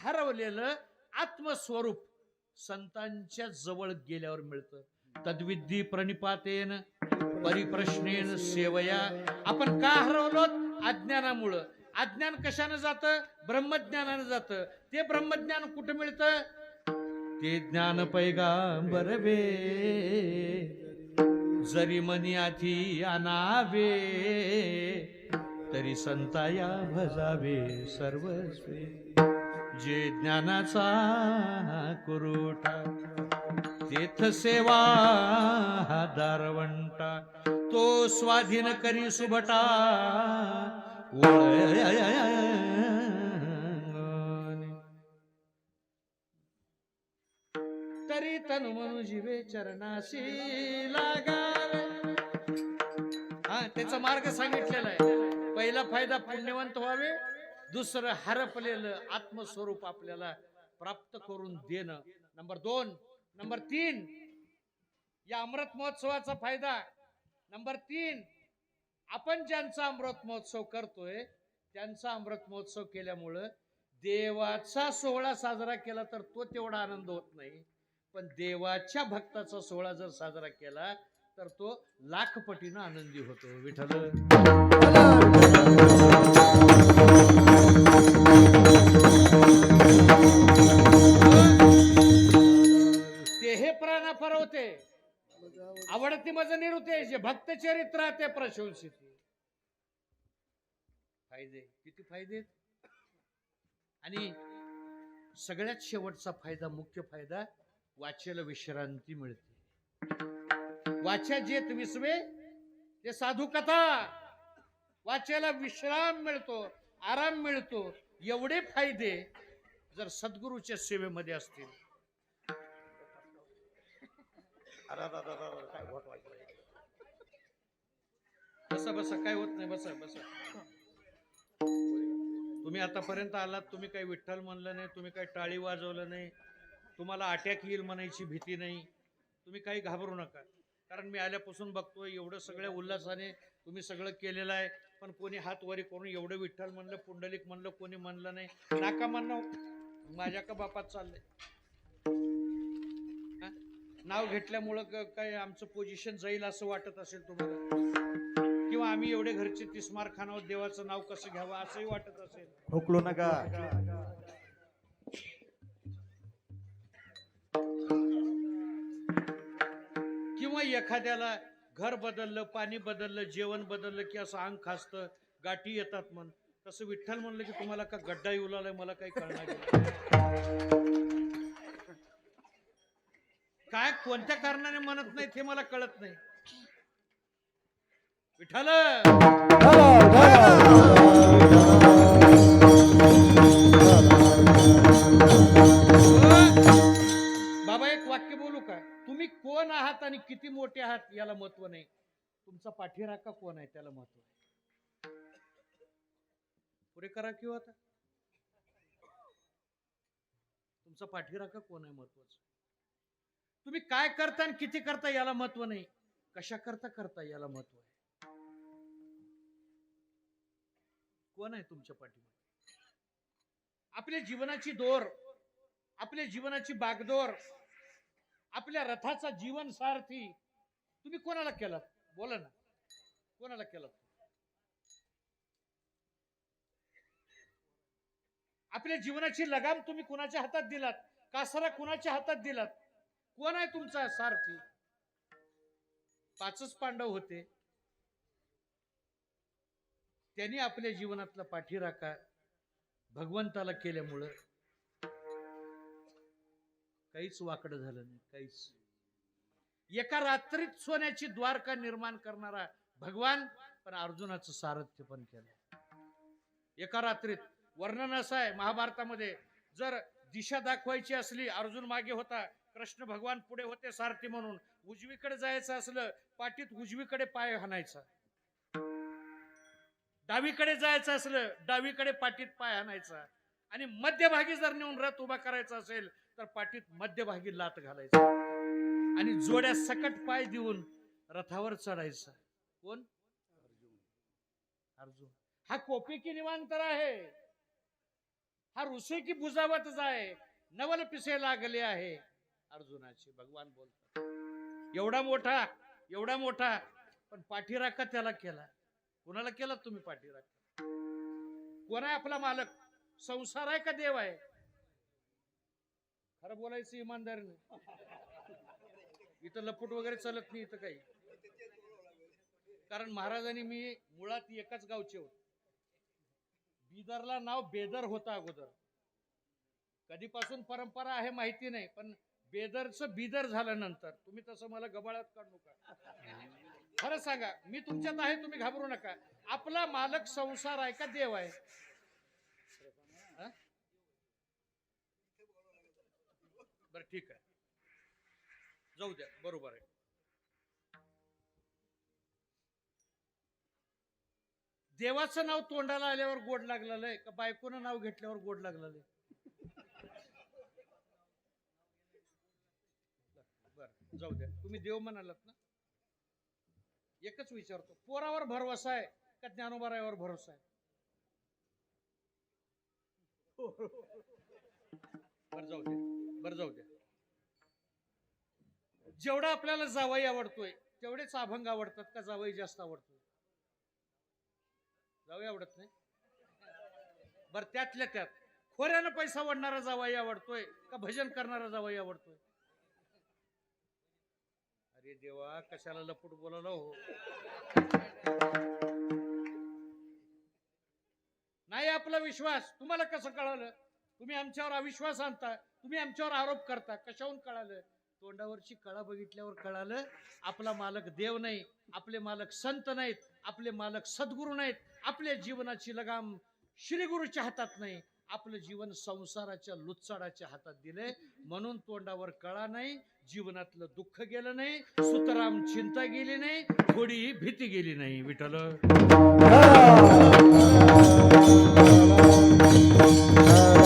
हरवलेलं आत्मस्वरूप संतांच्या जवळ गेल्यावर मिळतं. तद्विद्धी प्रणिपातेन परिप्रश्नेन सेवया. आपण का हरवलो अज्ञानामुळं. अज्ञान कशानं जातं? ब्रह्मज्ञानानं जातं. ते ब्रह्मज्ञान कुठं मिळतं? ते ज्ञान पैगांबरवे जरी मनी आधी अनावे तरी संताया भजावे सर्वस्वे. जे ज्ञानाचा कुरुटा तेथ सेवा दारवंटा तो स्वाधीन करी सुभटा तरी तनु मनु जीवे चरणाशी लागावे हा त्याचा मार्ग सांगितलेला आहे. पहिला फायदा पुण्यवंत व्हावे दुसरं हरपलेलं आत्मस्वरूप आपल्याला प्राप्त करून देणं. नंबर दोन. नंबर तीन. या अमृत महोत्सवाचा फायदा. नंबर तीन. आपण ज्यांचा अमृत महोत्सव करतोय त्यांचा अमृत महोत्सव केल्यामुळं देवाचा सोहळा साजरा केला तर तो तेवढा आनंद होत नाही. पण देवाच्या भक्ताचा सोहळा जर साजरा केला तर तो लाखपटीनं आनंदी होतो. विठ्ठल. आवडती. मज निरुतेश जे भक्त चरित्र ते प्रशंसित. फायदे किती फायदे? आणि सगळ्यात शेवटचा फायदा मुख्य फायदा वाचेला विश्रांती मिळते. वाच्या जेत विसवे ते साधू कथा. वाचेला विश्राम मिळतो आराम मिळतो. एवढे फायदे जर सद्गुरूच्या सेवेमध्ये असतील बसा बसा काय होत नाही बसा बसा. तुम्ही आतापर्यंत आलात तुम्ही काही विठ्ठल म्हणलं नाही तुम्ही काही टाळी वाजवलं नाही तुम्हाला अटॅक येईल म्हणायची भीती नाही. तुम्ही काही घाबरू नका. कारण मी आल्यापासून बघतोय एवढं सगळ्या उल्हासाने तुम्ही सगळं केलेलं आहे पण कोणी हात वरी करून एवढं विठ्ठल म्हणलं पुंडलिक म्हणलं कोणी म्हणलं नाही. नाका म्हणणं माझ्या का बापात चाललंय? नाव घेतल्यामुळं काय आमचं पोझिशन जाईल असं वाटत असेल तुम्हाला? किंवा आम्ही एवढे घरचे तिस्मार खानावर देवाचं नाव कसं घ्यावं असंही वाटत असेल? हुकलो नका. किंवा एखाद्याला घर बदललं पाणी बदललं जेवण बदललं की असं अंग खासतं गाठी येतात म्हण. तसं विठ्ठल म्हणलं की तुम्हाला का गड्डा येऊ लागलाय मला काही कळणार. काय कोणत्या कारणाने म्हणत नाही ते मला कळत नाही. विठ्ठल! बाबा एक वाक्य बोलू का? तुम्ही कोण आहात आणि किती मोठे आहात याला महत्त्व नाही. तुमचा पाठीराखा कोण आहे त्याला महत्त्व आहे पुरे करा किंवा हो आता. तुमचा पाठीराखा कोण आहे महत्वाचं? तुम्ही काय करता आणि किती करता याला महत्त्व नाही. कशा करता करता याला महत्त्व आहे. कोण आहे तुमच्या पाठीमध्ये आपल्या जीवनाची दोर आपल्या जीवनाची बागदोर आपल्या रथाचा जीवन सारथी तुम्ही कोणाला केलात? बोला ना. कोणाला केलात? आपल्या जीवनाची लगाम तुम्ही कुणाच्या हातात दिलात? कासरा कुणाच्या हातात दिलात? कोण आहे तुमचा सारथी? पाचच पांडव होते. त्यांनी आपल्या जीवनातला पाठीराखा भगवंताला केल्यामुळं काहीच वाकडं झालं नाही काहीच. एका रात्रीत सोन्याची द्वारका निर्माण करणारा भगवान पण अर्जुनाचं सारथ्य पण केलं. एका रात्रीत वर्णन असं आहे महाभारतामध्ये जर दिशा दाखवायची असली अर्जुन मागे होता कृष्ण भगवान पुढे होते सारथी म्हणून. उजवीकडे जायचं असलं पाठीत उजवीकडे पाय हाणायचा डावीकडे जायचं असलं डावीकडे पाठीत पाय हाणायचा आणि मध्यभागी जर नेऊन रथ उभा करायचा असेल तर पाठीत मध्यभागी लात घालायचा. आणि जोड्या सकट पाय देऊन रथावर चढायचा. कोण? अर्जुन. हा कोपिकी निवांतर आहे हा ऋषी की बुजावतच आहे नवल पिसे लागले आहे. अर्जुनाचे भगवान बोलतात. एवढा मोठा एवढा मोठा पण पाठीराखा त्याला केला. कोणाला केला तुम्ही पाठीराखा? कोण आहे आपला मालक? संसार आहे का देव आहे? खरं बोलायचं इमानदारीने इथं लपूट वगैरे चालत नाही इथं काही. कारण महाराजांनी मी मुळात एकाच गावचे होते. बिदरला नाव बेदर होता अगोदर. कधीपासून परंपरा आहे माहिती नाही पण बेदरचं बिदर झाल्यानंतर तुम्ही तसं मला गबाळात काढू नका. खरं सांगा मी तुमच्यात आहे तुम्ही घाबरू नका. आपला मालक संसार आहे का देव आहे? बर बरं ठीक आहे. जाऊ द्या बरोबर आहे. देवाचं नाव तोंडाला आल्यावर गोड लागलेलं आहे का बायकोनं नाव घेतल्यावर गोड लागलेलं आहे बर जाऊ द्या. तुम्ही देव म्हणालात ना? एकच विचारतो. पोरावर भरवसा आहे का ज्ञानोबरायावर भरोसा आहे? बर जाऊ द्या. बर जाऊ द्या. जेवढा आपल्याला जावाई आवडतोय तेवढेच अभंग आवडतात का जावाई जास्त आवडतोय? जावई आवडत नाही? बर त्यातल्या त्यात. खोऱ्यानं पैसा वाढणारा जावाई आवडतोय का भजन करणारा जावाई आवडतोय? अरे देवा कशाला लपूट बोलावलं हो? नाही आपला विश्वास. तुम्हाला कसं कळालं? तुम्ही आमच्यावर अविश्वास आणता तुम्ही आमच्यावर आरोप करता कशाहून कळालं? तोंडावरची कळा बघितल्यावर कळालं आपला मालक देव नाही आपले मालक संत नाहीत आपले मालक सद्गुरू नाहीत आपल्या जीवनाची लगाम श्री गुरुच्या हातात नाही. आपलं जीवन संसाराच्या लुच्चाडाच्या हातात दिले म्हणून तोंडावर कळा नाही जीवनातलं दुःख गेलं नाही सुतराम चिंता गेली नाही थोडीही भीती गेली नाही विठ्ठल. कुंडली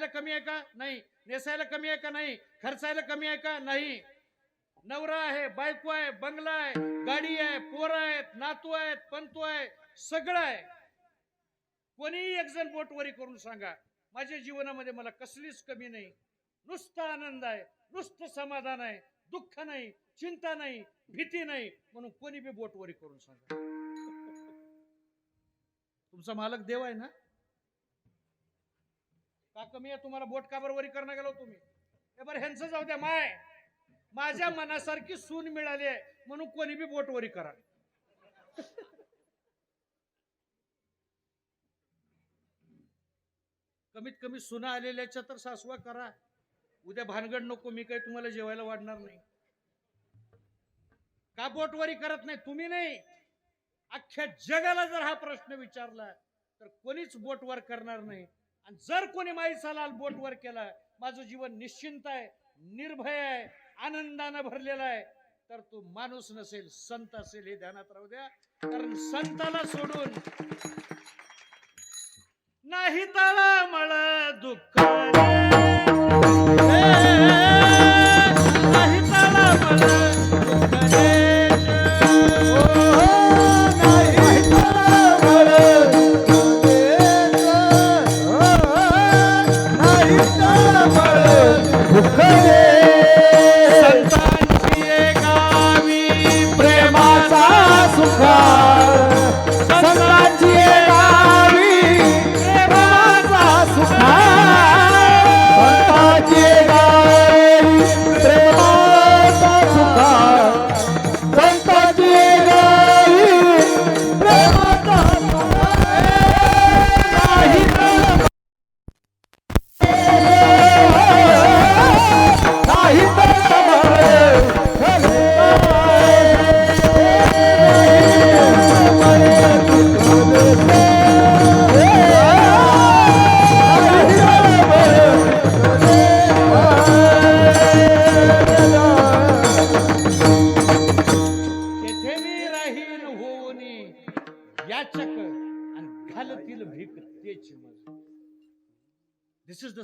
खायला कमी आहे का? नाही. नेसायला कमी आहे का? नाही. खर्चायला कमी आहे का? नाही. नवरा आहे बायको आहे बंगला आहे गाडी आहे पोरं आहेत नातू आहेत पंतू आहे सगळं आहे. कोणीही एक जण बोटवरी करून सांगा माझ्या जीवनामध्ये मला कसलीच कमी नाही. नुसता आनंद आहे नुसतं समाधान आहे दुःख नाही चिंता नाही भीती नाही म्हणून कोणी बी बोटवरी करून सांगा. तुमचा मालक देव आहे ना? का कमी आहे? तुम्हाला बोट काबरवरी करणं गेलो तुम्ही? हे बरं ह्यांचं जाऊ द्या माय. माझ्या मनासारखी सून मिळाली आहे म्हणून कोणी बी बोटवरी करा. कमीत कमी सुना आलेल्याच्या तर सासवा करा. उद्या भानगड नको मी काही तुम्हाला जेवायला वाढणार नाही. का बोटवरी करत नाही? तुम्ही नाही. अख्ख्या जगाला जर हा प्रश्न विचारला तर कोणीच बोटवर करणार नाही. आणि जर कोणी माईचा लाल बोटवर केला माझं जीवन निश्चिंत आहे निर्भय आहे आनंदानं भरलेला आहे तर तो माणूस नसेल संत असेल हे ध्यानात राहू द्या. कारण संताला सोडून नाही तळमळ दुःख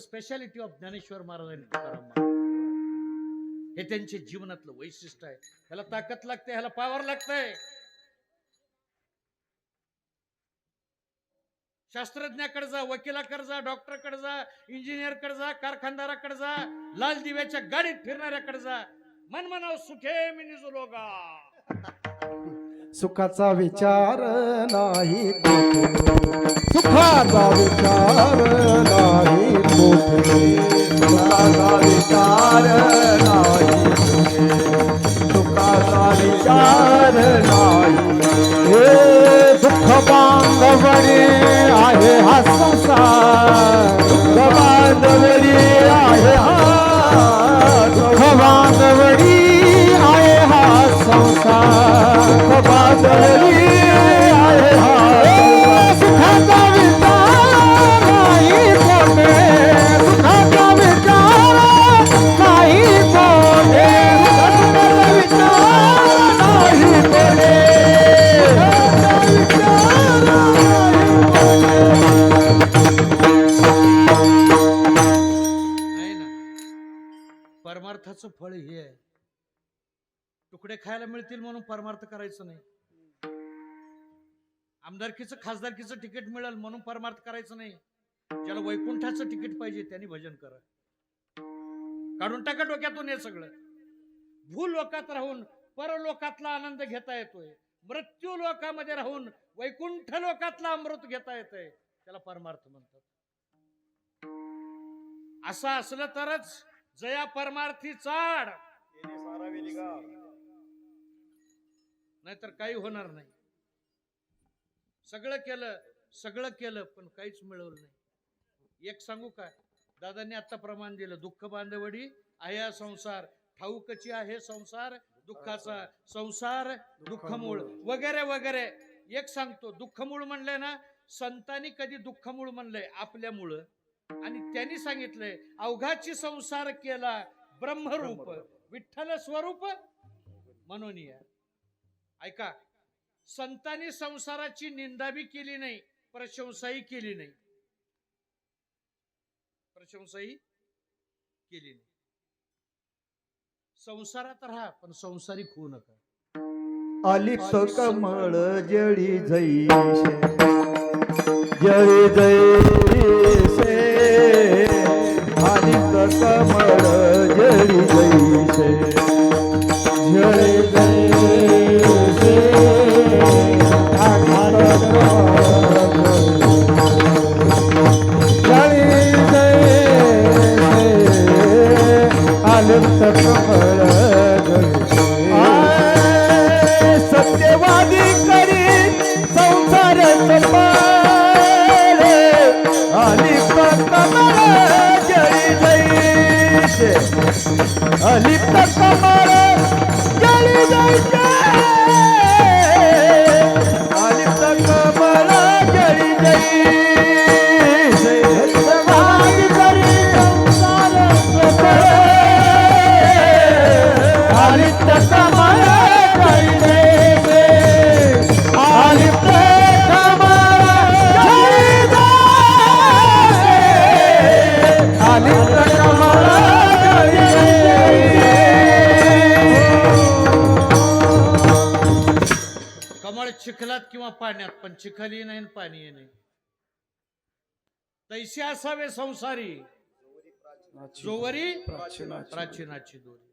स्पेशालिटी ऑफ ज्ञानेश्वर महाराज आणि तुकाराम महाराज. हे त्यांचे जीवनातलं वैशिष्ट्य आहे. ह्याला ताकद लागते ह्याला पावर लागतंय शास्त्रज्ञाकडे जा वकिलाकडे जा डॉक्टरकडे जा इंजिनियरकडे जा कारखानदाराकडे जा लाल दिव्याच्या गाडीत फिरणाऱ्याकडे जा. मन म्हणाव सुखे मी निजलोगा सुखाचा विचार नाही. सुखाचा विचार नाही हे दुःख बांधवणे आहे हा परमार्थाचं फळ हे आहे. तुकडे खायला मिळतील म्हणून परमार्थ करायचं नाही. आमदारकीचं खासदारकीचं तिकीट मिळेल म्हणून परमार्थ करायचं नाही. ज्याला वैकुंठाचं तिकीट पाहिजे त्यांनी भजन करा. काढून टाका डोक्यातून हे सगळं. भू लोकात राहून परलोकातला आनंद घेता येतोय. मृत्यू लोकामध्ये राहून वैकुंठ लोकातला अमृत घेता येतंय. त्याला परमार्थ म्हणतात. असं असलं तरच जया परमार्थी चाड. नाहीतर काही होणार नाही. सगळं केलं सगळं केलं पण काहीच मिळवलं नाही. एक सांगू का? दादांनी आता प्रमाण दिलं. दुःख बांधवडी हा संसार. ठाऊकची आहे संसार दुःखाचा संसार दुःखमूळ वगैरे वगैरे. एक सांगतो दुःखमूळ म्हणलंय ना संतांनी कधी दुःखमूळ म्हणलंय? आपल्यामुळं. आणि त्यांनी सांगितलंय अवघाची संसार केला ब्रह्मरूप विठ्ठल स्वरूप म्हणून या. ऐका संतांनी संसाराची निंदा बी केली नाही प्रशंसाही केली नाही. प्रशंसाही केली नाही. संसारात राहा पण संसारिक होऊ नका. आलिप्त कमळ जळी जैसे जळी जैसे आलिप्त कमळ जळी तैसे असावे संसारी। जोवरी? प्राचीनाची दोरी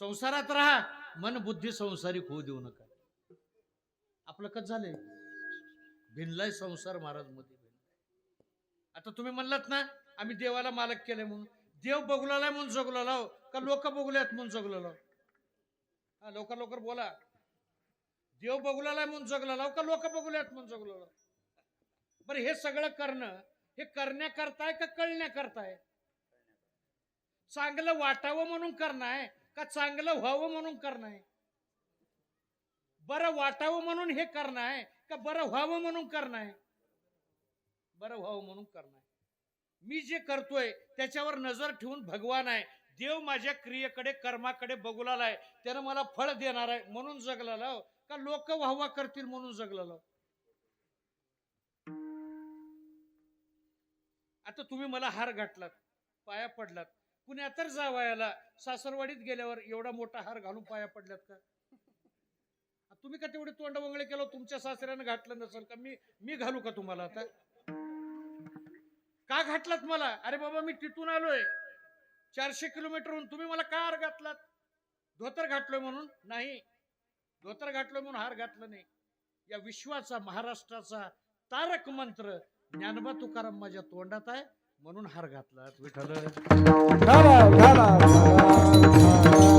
संसारात राहा मन बुद्धी संसारिक होऊ देऊ नका. आपलं कच झालंय? भिनलाय संसार महाराजमध्ये आता तुम्ही म्हणलात ना आम्ही देवाला मालक केले म्हणून. देव बघुलालाय म्हणून जगलो लाव का लोक बघुल्यात म्हणून जगलो लाव हा लवकर लवकर बोला. देव बघुलालाय म्हणून जगलो लाव का लोक बघुल्यात म्हणून जगलो लाव बरं हे सगळं करणं हे करण्याकरताय का कळण्याकरताय? चांगलं वाटावं म्हणून करणं का चांगलं व्हावं म्हणून करणं बरं वाटावं म्हणून हे करणं आहे का बरं व्हावं म्हणून करणार आहे बरं व्हावं म्हणून करणार आहे मी जे करतोय त्याच्यावर नजर ठेवून भगवान आहे. देव माझ्या क्रियेकडे कर्माकडे बघू लागलाय त्यानं मला फळ देणार आहे म्हणून जगला लाव का लोक व्हावा करतील म्हणून जगला लाव आता तुम्ही मला हार घातलात पाया पडलात. पुण्या तर जावयाला सासरवाडीत गेल्यावर एवढा मोठा हार घालून पाया पडल्यात का? तुम्ही का तेवढे तोंड वगळे केलं तुमच्या सासऱ्यानं घातलं नसेल का? मी मी घालू का तुम्हाला आता? का घातलात मला? अरे बाबा मी तिथून आलोय. चारशे किलोमीटरहून तुम्ही मला का हार घातलात? धोतर घातलोय म्हणून? नाही. धोतर घातलोय म्हणून हार घातलं नाही. या विश्वाचा महाराष्ट्राचा तारक मंत्र ज्ञानबा तुकाराम माझ्या तोंडात आहे म्हणून हार घातला विठ्ठल.